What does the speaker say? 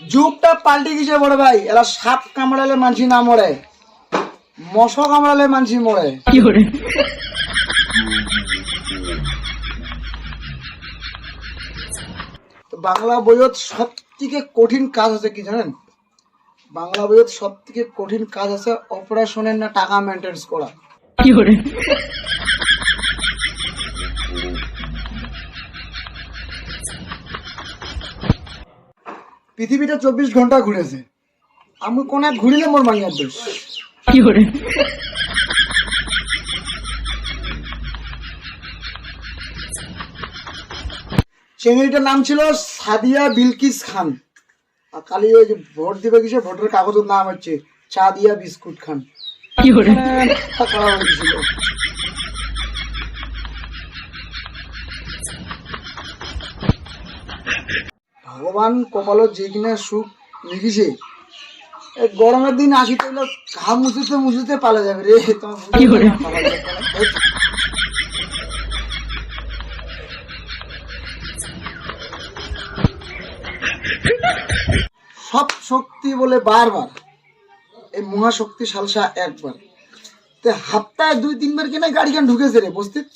যুগটা পাল্টে গেছে বড় ভাই। এরা সাপ কামড়ালে মানসি না মরে মশা কামড়ালে মানসি মরে তো বাংলা বইয়ত সব থেকে কঠিন কাজ আছে কি জানেন? বাংলা বইয়ত সব থেকে কঠিন কাজ আছে অপারেশনের না টাকা মেনটেন্স করা। পৃথিবীটা চব্বিশ ঘণ্টা ঘুরেছে। আমি কোন এক ঘুরিলে মোর মাইয়ার দোষ। চেঙ্গিটার নাম ছিল সাদিয়া বিলকিস খান। আর কালি ওই যে ভোট দিবে কিছু ভোটের কাগজের নাম হচ্ছে চাদিয়া বিস্কুট খান। কি করে? গেছিল। ভগবান কপালত যে কিনা সুখ লিখিছে গরমের দিন আসি তো ঘাম মুছুতে মুছুতে পালা যাবে রে। তোমার। সব শক্তি বলে বারবার। এই মহাশক্তি সালসা একবার। তে হাপ্তায় দুই তিনবার কিনা গাড়ি গান ঢুকেছে রে বস্তিত